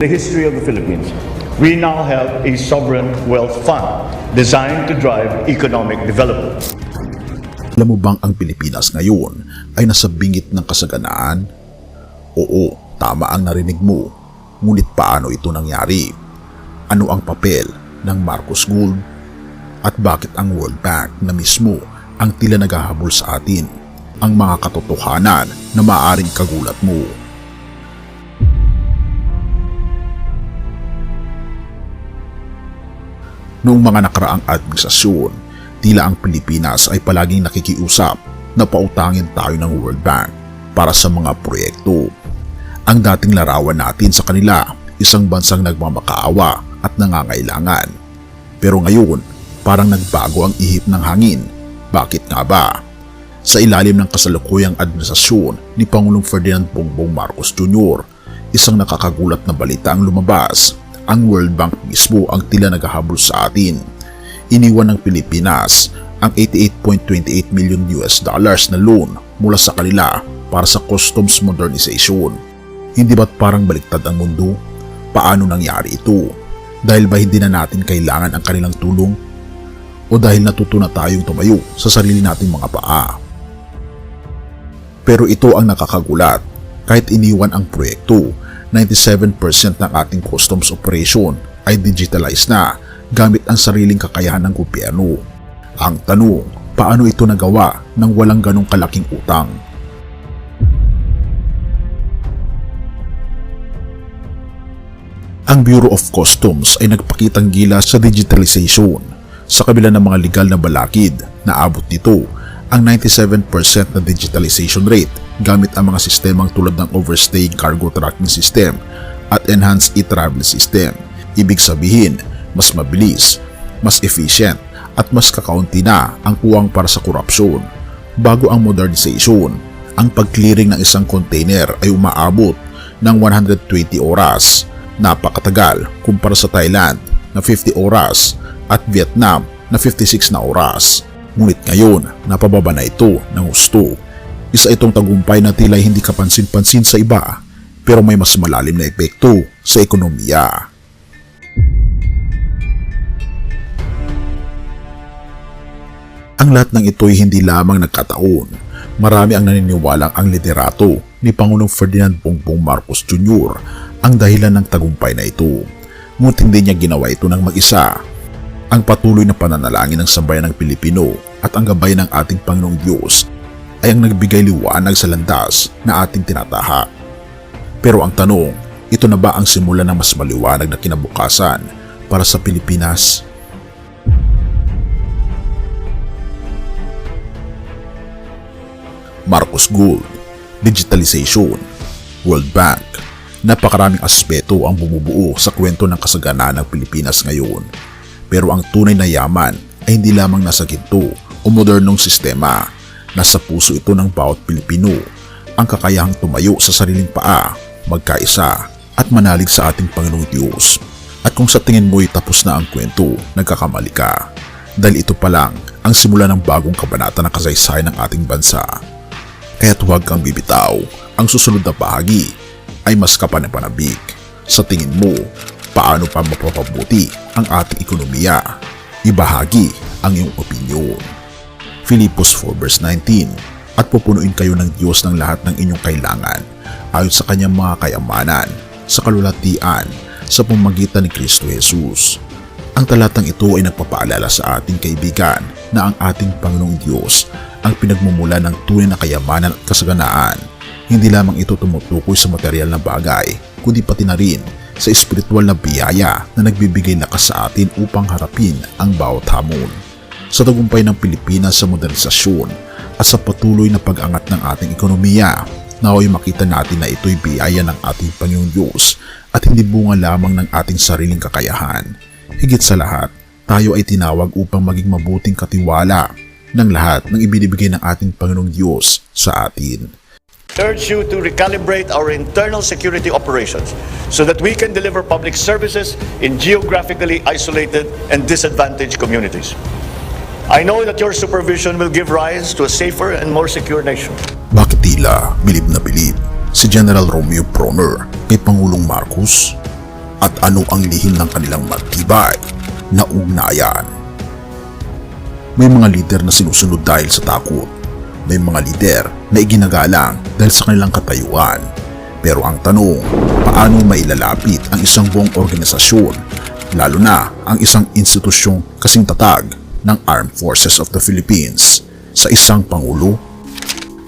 the history of the Philippines, we now have a sovereign wealth fund designed to drive economic development. Alam mo bang ang Pilipinas ngayon ay nasa bingit ng kasaganaan? Oo, tama ang narinig mo. Ngunit paano ito nangyari? Ano ang papel ng Marcos Gold? At bakit ang World Bank na mismo ang tila naghahabol sa atin? Ang mga katotohanan na maaaring kagulat mo. Noong mga nakaraang administrasyon, tila ang Pilipinas ay palaging nakikiusap na pautangin tayo ng World Bank para sa mga proyekto. Ang dating larawan natin sa kanila, isang bansang nagmamakaawa at nangangailangan. Pero ngayon, parang nagbago ang ihip ng hangin. Bakit nga ba? Sa ilalim ng kasalukuyang administrasyon ni Pangulong Ferdinand Bongbong Marcos Jr., isang nakakagulat na balita ang lumabas. Ang World Bank mismo ang tila naghahabol sa atin. Iniwan ng Pilipinas ang 88.28 million US dollars na loan mula sa kanila para sa customs modernization. Hindi ba't parang baliktad ang mundo? Paano nangyari ito? Dahil ba hindi na natin kailangan ang kanilang tulong? O dahil natuto na tayong tumayo sa sarili nating mga paa? Pero ito ang nakakagulat. Kahit iniwan ang proyekto, 97% ng ating customs operation ay digitalized na gamit ang sariling kakayahan ng gobyerno. Ang tanong, paano ito nagawa nang walang ganong kalaking utang? Ang Bureau of Customs ay nagpakitang gila sa digitalization. Sa kabila ng mga legal na balakid, naabot nito ang 97% na digitalization rate gamit ang mga sistemang tulad ng overstaying cargo tracking system at enhanced e-travel system. Ibig sabihin, mas mabilis, mas efficient at mas kakaunti na ang puwang para sa korupsyon. Bago ang modernization, ang pag-clearing ng isang container ay umaabot ng 120 oras. Napakatagal kumpara sa Thailand na 50 oras at Vietnam na 56 na oras. Ngunit ngayon, napababa na ito ng gusto. Isa itong tagumpay na tila hindi kapansin-pansin sa iba, pero may mas malalim na epekto sa ekonomiya. Ang lahat ng ito ay hindi lamang nagkataon. Marami ang naniniwalang ang liderato ni Pangulong Ferdinand Bongbong Marcos Jr. ang dahilan ng tagumpay na ito. Ngunit hindi niya ginawa ito ng mag-isa. Ang patuloy na pananalangin ng sambayan ng Pilipino at ang gabay ng ating Panginoong Diyos ay ang nagbigay liwanag sa landas na ating tinatahak. Pero ang tanong, ito na ba ang simula ng mas maliwanag na kinabukasan para sa Pilipinas? Marcos Gold, Digitalization, World Bank. Napakaraming aspeto ang bumubuo sa kwento ng kasaganaan ng Pilipinas ngayon. Pero ang tunay na yaman ay hindi lamang nasa ginto o modernong sistema. Nasa puso ito ng bawat Pilipino. Ang kakayahang tumayo sa sariling paa, magkaisa at manalig sa ating Panginoong Diyos. At kung sa tingin mo'y tapos na ang kwento, nagkakamali ka. Dahil ito pa lang ang simula ng bagong kabanata ng kasaysayan ng ating bansa. Kaya't huwag kang bibitaw. Ang susunod na bahagi ay mas kapanapanabik. Sa tingin mo, paano pa mapapabuti ang ating ekonomiya? Ibahagi ang iyong opinyon. Filipos 4 verse 19 At pupunuin kayo ng Diyos ng lahat ng inyong kailangan ayon sa kanyang mga kayamanan, sa kalulatian, sa pamagitan ni Kristo Jesus. Ang talatang ito ay nagpapaalala sa ating kaibigan na ang ating Panginoong Diyos ang pinagmumula ng tunay na kayamanan at kasaganaan. Hindi lamang ito tumutukoy sa material na bagay, kundi pati na rin sa espiritual na biyaya na nagbibigay lakas sa atin upang harapin ang bawat hamon. Sa tagumpay ng Pilipinas sa modernisasyon at sa patuloy na pag-angat ng ating ekonomiya, naway makita natin na ito'y biyaya ng ating Panginoong Diyos at hindi bunga lamang ng ating sariling kakayahan. Higit sa lahat, tayo ay tinawag upang maging mabuting katiwala ng lahat ng ibinibigay ng ating Panginoong Diyos sa atin. urge you to recalibrate our internal security operations so that we can deliver public services in geographically isolated and disadvantaged communities. I know that your supervision will give rise to a safer and more secure nation. Bakit tila bilib na bilib si General Romeo Proner kay Pangulong Marcos? At ano ang lihim ng kanilang matibay na ugnayan? May mga lider na sinusunod dahil sa takot. May mga lider na iginagalang dahil sa kanilang katayuan. Pero ang tanong, paano mailalapit ang isang buong organisasyon, lalo na ang isang institusyong kasing tatag ng Armed Forces of the Philippines sa isang pangulo?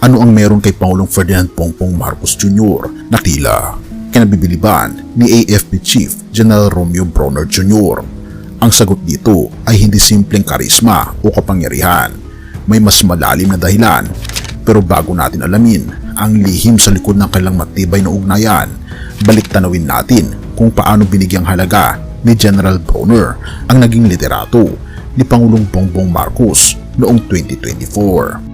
Ano ang meron kay Pangulong Ferdinand Pongpong Marcos Jr. na tila kinabibiliban ni AFP Chief General Romeo Bronner Jr. Ang sagot dito ay hindi simpleng karisma o kapangyarihan. May mas malalim na dahilan. Pero bago natin alamin ang lihim sa likod ng kailang matibay na ugnayan, balik tanawin natin kung paano binigyang halaga ni General Bronner ang naging liderato ni Pangulong Bongbong Marcos noong 2024.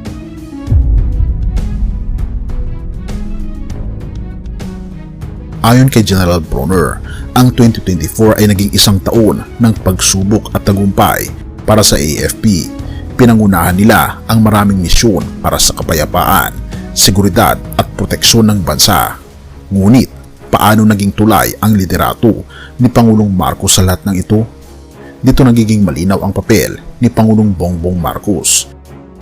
Ayon kay General Bronner, ang 2024 ay naging isang taon ng pagsubok at tagumpay para sa AFP. Pinangunahan nila ang maraming misyon para sa kapayapaan, seguridad at proteksyon ng bansa. Ngunit, paano naging tulay ang liderato ni Pangulong Marcos sa lahat ng ito? Dito nagiging malinaw ang papel ni Pangulong Bongbong Marcos.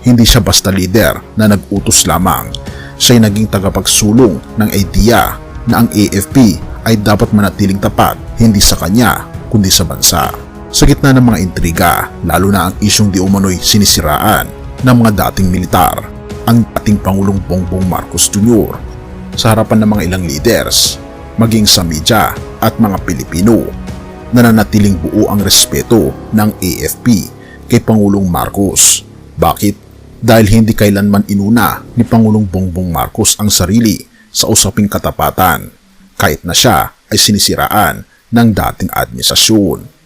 Hindi siya basta leader na nag-utos lamang. Siya'y naging tagapagsulong ng idea na ang AFP ay dapat manatiling tapat hindi sa kanya kundi sa bansa. Sa gitna ng mga intriga, lalo na ang isyong di umano'y sinisiraan ng mga dating militar, ang dating Pangulong Bongbong Marcos Jr. sa harapan ng mga ilang leaders, maging sa media at mga Pilipino, nananatiling buo ang respeto ng AFP kay Pangulong Marcos. Bakit? Dahil hindi kailanman inuna ni Pangulong Bongbong Marcos ang sarili sa usaping katapatan kahit na siya ay sinisiraan ng dating administrasyon.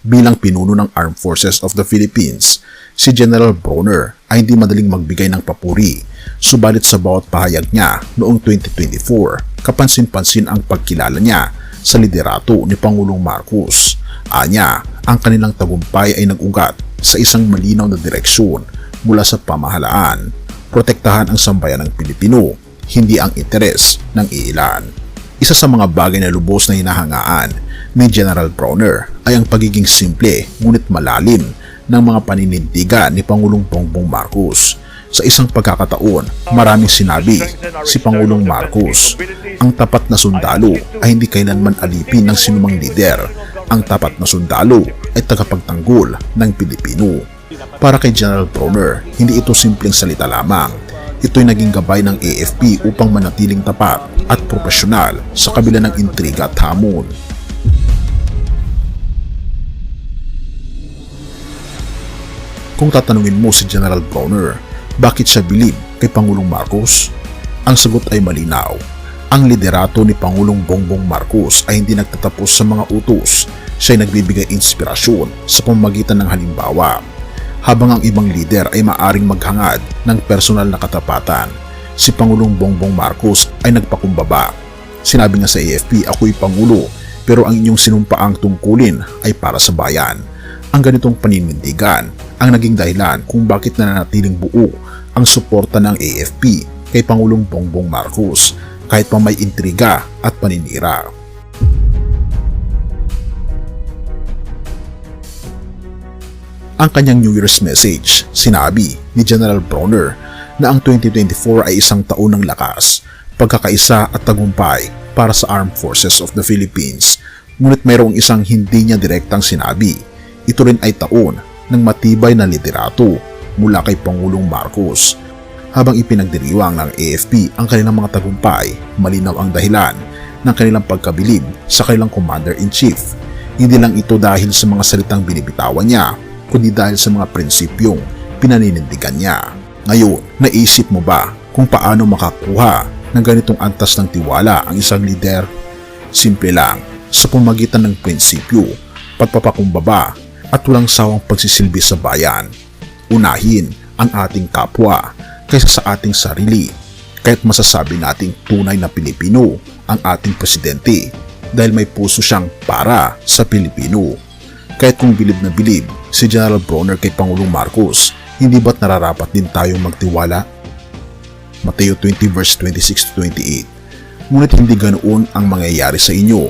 Bilang pinuno ng Armed Forces of the Philippines, si General Bronner ay hindi madaling magbigay ng papuri. Subalit sa bawat pahayag niya noong 2024, kapansin-pansin ang pagkilala niya sa liderato ni Pangulong Marcos. Anya, ang kanilang tagumpay ay nag-ugat sa isang malinaw na direksyon mula sa pamahalaan. Protektahan ang sambayan ng Pilipino, hindi ang interes ng iilan. Isa sa mga bagay na lubos na hinahangaan ni General Bronner ay ang pagiging simple ngunit malalim ng mga paninindigan ni Pangulong Bongbong Marcos. Sa isang pagkakataon, maraming sinabi si Pangulong Marcos, ang tapat na sundalo ay hindi kailanman alipin ng sinumang lider. Ang tapat na sundalo ay tagapagtanggol ng Pilipino. Para kay General Bronner, hindi ito simpleng salita lamang. Ito'y naging gabay ng AFP upang manatiling tapat at profesional sa kabila ng intriga at hamon. Kung tatanungin mo si General Bronner, bakit siya bilib kay Pangulong Marcos? Ang sagot ay malinaw. Ang liderato ni Pangulong Bongbong Marcos ay hindi nagtatapos sa mga utos. Siya ay nagbibigay inspirasyon sa pamamagitan ng halimbawa. Habang ang ibang lider ay maaring maghangad ng personal na katapatan, si Pangulong Bongbong Marcos ay nagpakumbaba. Sinabi nga sa AFP, ako'y Pangulo, pero ang inyong sinumpaang tungkulin ay para sa bayan. Ang ganitong paninindigan ang naging dahilan kung bakit nananatiling buo ang suporta ng AFP kay Pangulong Bongbong Marcos kahit pa may intriga at paninira. Ang kanyang New Year's message, sinabi ni General Bronner na ang 2024 ay isang taon ng lakas, pagkakaisa at tagumpay para sa Armed Forces of the Philippines. Ngunit mayroong isang hindi niya direktang sinabi. Ito rin ay taon ng matibay na liderato mula kay Pangulong Marcos. Habang ipinagdiriwang ng AFP ang kanilang mga tagumpay, malinaw ang dahilan ng kanilang pagkabilib sa kanilang Commander-in-Chief. Hindi lang ito dahil sa mga salitang binibitawan niya, kundi dahil sa mga prinsipyong pinaninindigan niya. Ngayon, naisip mo ba kung paano makakuha ng ganitong antas ng tiwala ang isang lider? Simple lang, sa pamagitan ng prinsipyo, pagpapakumbaba at walang sawang pagsisilbi sa bayan. Unahin ang ating kapwa kaysa sa ating sarili. Kahit masasabi nating tunay na Pilipino ang ating presidente dahil may puso siyang para sa Pilipino. Kahit kung bilib na bilib si General Bronner kay Pangulong Marcos, hindi ba't nararapat din tayong magtiwala? Mateo 20 verse 26 to 28. Ngunit hindi ganoon ang mangyayari sa inyo.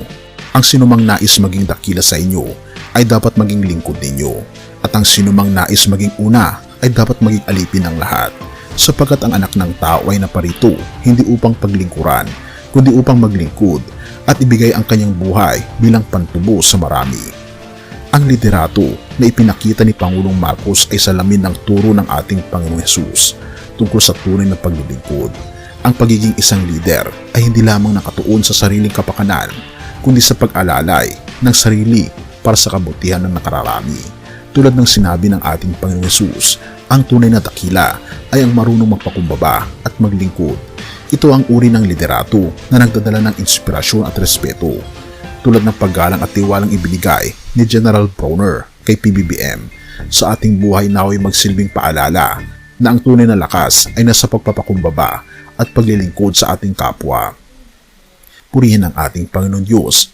Ang sinumang nais maging dakila sa inyo ay dapat maging lingkod ninyo. At ang sinumang nais maging una ay dapat maging alipin ng lahat. Sapagkat ang anak ng tao ay naparito hindi upang paglingkuran, kundi upang maglingkod at ibigay ang kanyang buhay bilang pantubo sa marami. Ang liderato na ipinakita ni Pangulong Marcos ay salamin ng turo ng ating Panginoong Hesus tungkol sa tunay na paglilingkod. Ang pagiging isang lider ay hindi lamang nakatuon sa sariling kapakanan, kundi sa pag-alalay ng sarili para sa kabutihan ng nakararami. Tulad ng sinabi ng ating Panginoong Hesus, ang tunay na dakila ay ang marunong magpakumbaba at maglingkod. Ito ang uri ng liderato na nagdadala ng inspirasyon at respeto tulad ng paggalang at tiwalang ibinigay ni General Browner kay PBBM sa ating buhay naway magsilbing paalala na ang tunay na lakas ay nasa pagpapakumbaba at paglilingkod sa ating kapwa. Purihin ang ating Panginoon Diyos